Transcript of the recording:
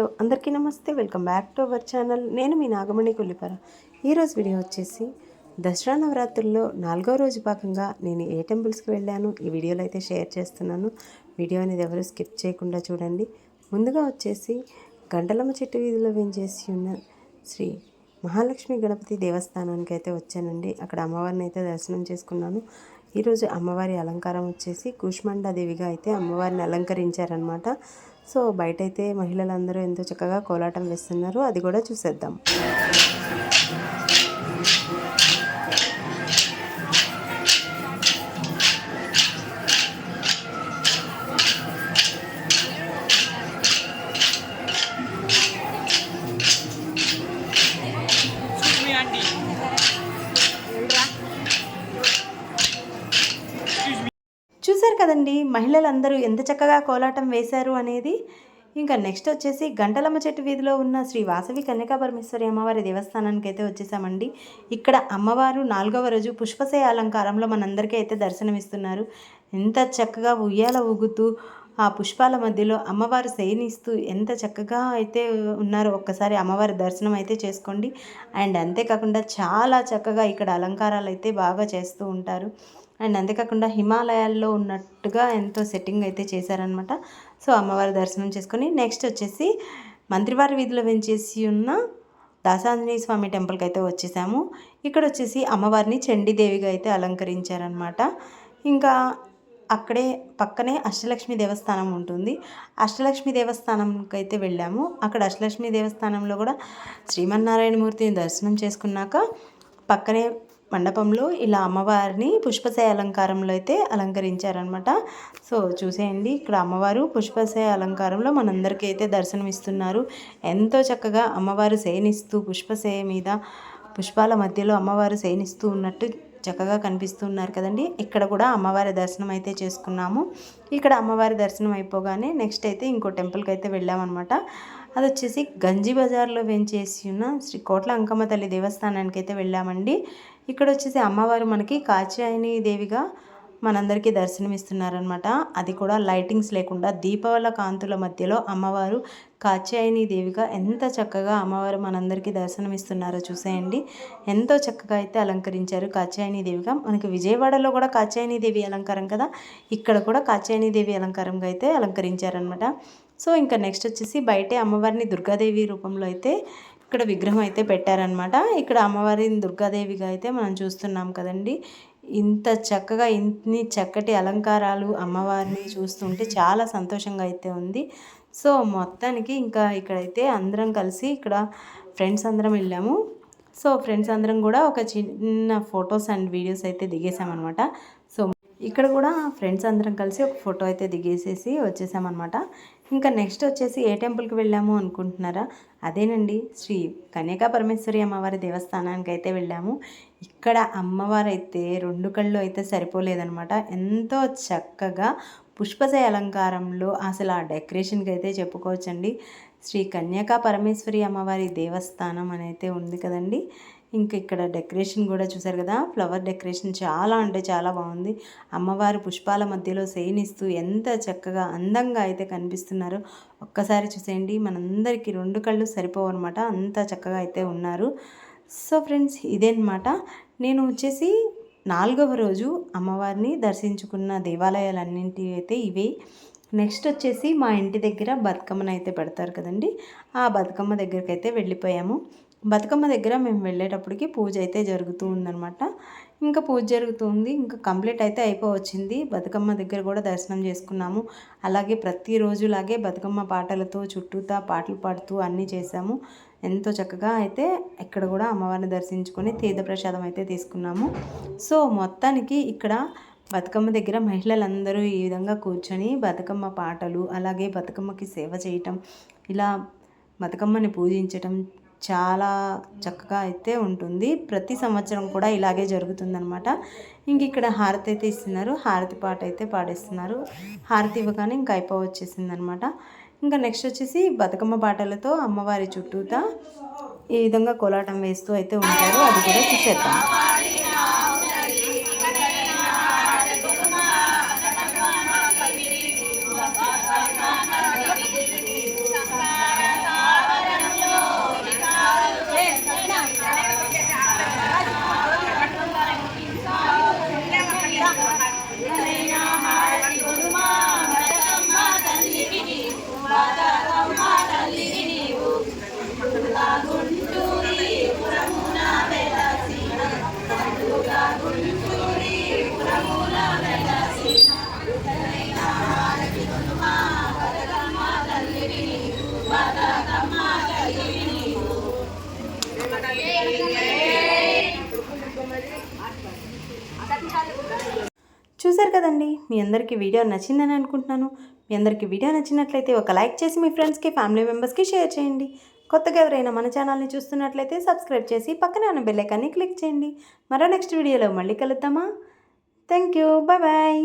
Hello అందరికీ నమస్తే. Welcome back to our channel. నేను మీ నాగమణి కొల్లిపర. ఈరోజు వీడియో వచ్చేసి దసరా నవరాత్రుల్లో నాలుగో రోజు భాగంగా నేను ఏ టెంపుల్స్కి వెళ్ళాను ఈ వీడియోలో అయితే షేర్ చేస్తున్నాను. వీడియో అనేది ఎవరు స్కిప్ చేయకుండా చూడండి. ముందుగా వచ్చేసి గంటలమ్మ చెట్టు వీధిలో వేంచేసి ఉన్న శ్రీ మహాలక్ష్మి గణపతి దేవస్థానానికి అయితే వచ్చానండి. అక్కడ అమ్మవారిని అయితే దర్శనం చేసుకున్నాను. ఈరోజు అమ్మవారి అలంకారం వచ్చేసి కుష్మండాదేవిగా అయితే అమ్మవారిని అలంకరించారనమాట సో బయట అయితే మహిళలందరూ ఎంతో చక్కగా కోలాటం వేస్తున్నారు. అది కూడా చూసేద్దాం. కదండి. మహిళలందరూ ఎంత చక్కగా కోలాటం వేశారు అనేది. ఇంకా నెక్స్ట్ వచ్చేసి గంటలమ్మ చెట్టు వీధిలో ఉన్న శ్రీ వాసవి కన్యకాపరమేశ్వరి అమ్మవారి దేవస్థానానికి అయితే వచ్చేసామండి. ఇక్కడ అమ్మవారు నాలుగవ రోజు పుష్పశయ అలంకారంలో మనందరికీ అయితే దర్శనమిస్తున్నారు. ఎంత చక్కగా ఉయ్యాల ఊగుతూ ఆ పుష్పాల మధ్యలో అమ్మవారు శయనిస్తూ ఎంత చక్కగా అయితే ఉన్నారో ఒక్కసారి అమ్మవారి దర్శనం అయితే చేసుకోండి. అండ్ అంతేకాకుండా చాలా చక్కగా ఇక్కడ అలంకారాలు అయితే బాగా చేస్తూ ఉంటారు. అండ్ అంతేకాకుండా హిమాలయాల్లో ఉన్నట్టుగా ఎంతో సెట్టింగ్ అయితే చేశారనమాట సో అమ్మవారి దర్శనం చేసుకొని నెక్స్ట్ వచ్చేసి మంత్రివారి వీధిలో వెంచేసి ఉన్న దాసాంజనేయ స్వామి టెంపుల్కి అయితే వచ్చేసాము. ఇక్కడ వచ్చేసి అమ్మవారిని చండీదేవిగా అయితే అలంకరించారనమాట ఇంకా అక్కడే పక్కనే అష్టలక్ష్మి దేవస్థానం ఉంటుంది. అష్టలక్ష్మి దేవస్థానంకి అయితే వెళ్ళాము. అక్కడ అష్టలక్ష్మి దేవస్థానంలో కూడా శ్రీమన్నారాయణమూర్తిని దర్శనం చేసుకున్నాక పక్కనే మండపంలో ఇలా అమ్మవారిని పుష్పశయ అలంకారంలో అయితే అలంకరించారనమాట సో చూసేయండి. ఇక్కడ అమ్మవారు పుష్పశయ అలంకారంలో మనందరికీ అయితే దర్శనం ఇస్తున్నారు ఎంతో చక్కగా అమ్మవారు శయనిస్తూ పుష్పశయ మీద పుష్పాల మధ్యలో అమ్మవారు శయనిస్తూ ఉన్నట్టు చక్కగా కనిపిస్తున్నారు కదండి. ఇక్కడ కూడా అమ్మవారి దర్శనం అయితే చేసుకున్నాము. ఇక్కడ అమ్మవారి దర్శనం అయిపోగానే నెక్స్ట్ అయితే ఇంకో టెంపుల్కి అయితే వెళ్ళామన్నమాట. అది వచ్చేసి గంజి బజార్లో వెంచేసి ఉన్న శ్రీ కోట్ల అంకమ్మ తల్లి దేవస్థానానికి అయితే వెళ్ళామండి. ఇక్కడ వచ్చేసి అమ్మవారు మనకి కాచాయని దేవిగా మనందరికీ దర్శనమిస్తున్నారనమాట అది కూడా లైటింగ్స్ లేకుండా దీపావళ కాంతుల మధ్యలో అమ్మవారు కాచాయని దేవిగా ఎంత చక్కగా అమ్మవారు మనందరికీ దర్శనమిస్తున్నారో చూసేయండి. ఎంతో చక్కగా అయితే అలంకరించారు కాచాయని దేవిగా మనకి విజయవాడలో కూడా కాచాయని దేవి అలంకారం కదా? ఇక్కడ కూడా కాచాయని దేవి అలంకారంగా అయితే అలంకరించారనమాట సో ఇంకా నెక్స్ట్ వచ్చేసి బయటే అమ్మవారిని దుర్గాదేవి రూపంలో అయితే ఇక్కడ విగ్రహం అయితే పెట్టారనమాట ఇక్కడ అమ్మవారిని దుర్గాదేవిగా అయితే మనం చూస్తున్నాం కదండి. ఇంత చక్కగా ఇన్ని చక్కటి అలంకారాలు అమ్మవారిని చూస్తుంటే చాలా సంతోషంగా అయితే ఉంది. సో మొత్తానికి ఇంకా ఇక్కడైతే అందరం కలిసి ఇక్కడ ఫ్రెండ్స్ అందరం వెళ్ళాము. సో ఫ్రెండ్స్ అందరం కూడా ఒక చిన్న ఫొటోస్ అండ్ వీడియోస్ అయితే దిగేసామన్నమాట. సో ఇక్కడ కూడా ఫ్రెండ్స్ అందరం కలిసి ఒక ఫోటో అయితే దిగేసేసి వచ్చేసామన్నమాట. ఇంకా నెక్స్ట్ వచ్చేసి ఏ టెంపుల్కి వెళ్ళాము అనుకుంటున్నారా? అదేనండి శ్రీ కన్యకా పరమేశ్వరి అమ్మవారి దేవస్థానానికి అయితే వెళ్ళాము. ఇక్కడ అమ్మవారు అయితే రెండు కళ్ళు అయితే సరిపోలేదనమాట ఎంతో చక్కగా పుష్పశయ అలంకారంలో అసలు ఆ డెకరేషన్కి అయితే చెప్పుకోవచ్చండి. శ్రీ కన్యకా పరమేశ్వరి అమ్మవారి దేవస్థానం అని అయితే ఉంది కదండి. ఇంకా ఇక్కడ డెకరేషన్ కూడా చూసారు కదా ఫ్లవర్ డెకరేషన్ చాలా అంటే చాలా బాగుంది. అమ్మవారు పుష్పాల మధ్యలో సేనిస్తూ ఎంత చక్కగా అందంగా అయితే కనిపిస్తున్నారు. ఒక్కసారి చూసేయండి మనందరికీ రెండు కళ్ళు సరిపోవన్నమాట అంత చక్కగా అయితే ఉన్నారు. సో ఫ్రెండ్స్ ఇదేనమాట నేను వచ్చేసి నాలుగవ రోజు అమ్మవారిని దర్శించుకున్న దేవాలయాలన్నింటి అయితే ఇవే. నెక్స్ట్ వచ్చేసి మా ఇంటి దగ్గర బతుకమ్మను అయితే పెడతారు కదండి ఆ బతుకమ్మ దగ్గరికి అయితే వెళ్ళిపోయాము. బతుకమ్మ దగ్గర మేము వెళ్ళేటప్పటికి పూజ అయితే జరుగుతూ ఉందనమాట ఇంకా పూజ జరుగుతుంది ఇంకా కంప్లీట్ అయితే అయిపోవచ్చింది. బతుకమ్మ దగ్గర కూడా దర్శనం చేసుకున్నాము. అలాగే ప్రతిరోజులాగే బతుకమ్మ పాటలతో చుట్టూతా పాటలు పాడుతూ అన్నీ చేసాము ఎంతో చక్కగా అయితే ఇక్కడ కూడా అమ్మవారిని దర్శించుకొని తీర్థ ప్రసాదం అయితే తీసుకున్నాము. సో మొత్తానికి ఇక్కడ బతుకమ్మ దగ్గర మహిళలందరూ ఈ విధంగా కూర్చొని బతుకమ్మ పాటలు అలాగే బతుకమ్మకి సేవ చేయటం ఇలా బతుకమ్మని పూజించటం చాలా చక్కగా అయితే ఉంటుంది. ప్రతి సంవత్సరం కూడా ఇలాగే జరుగుతుందనమాట ఇంక ఇక్కడ హారతి అయితే ఇస్తున్నారు. హారతి పాట అయితే పాడేస్తున్నారు. హారతి ఇవ్వగానే ఇంకా అయిపోవచ్చేసింది అనమాట ఇంకా నెక్స్ట్ వచ్చేసి బతుకమ్మ పాటలతో అమ్మవారి చుట్టూతా ఈ విధంగా కోలాటం వేస్తూ అయితే ఉంటారు. అది కూడా చూసేద్దాం. కదండి. మీ అందరికీ వీడియో నచ్చిందని అనుకుంటున్నాను. మీ అందరికీ వీడియో నచ్చినట్లయితే ఒక లైక్ చేసి మీ ఫ్రెండ్స్కి ఫ్యామిలీ మెంబర్స్కి షేర్ చేయండి. కొత్తగా ఎవరైనా మన ఛానల్ని చూస్తున్నట్లయితే సబ్స్క్రైబ్ చేసి పక్కనే ఉన్న బెల్లైకాన్ని క్లిక్ చేయండి. మరో నెక్స్ట్ వీడియోలో మళ్ళీ కలుద్దామా? Thank you bye bye.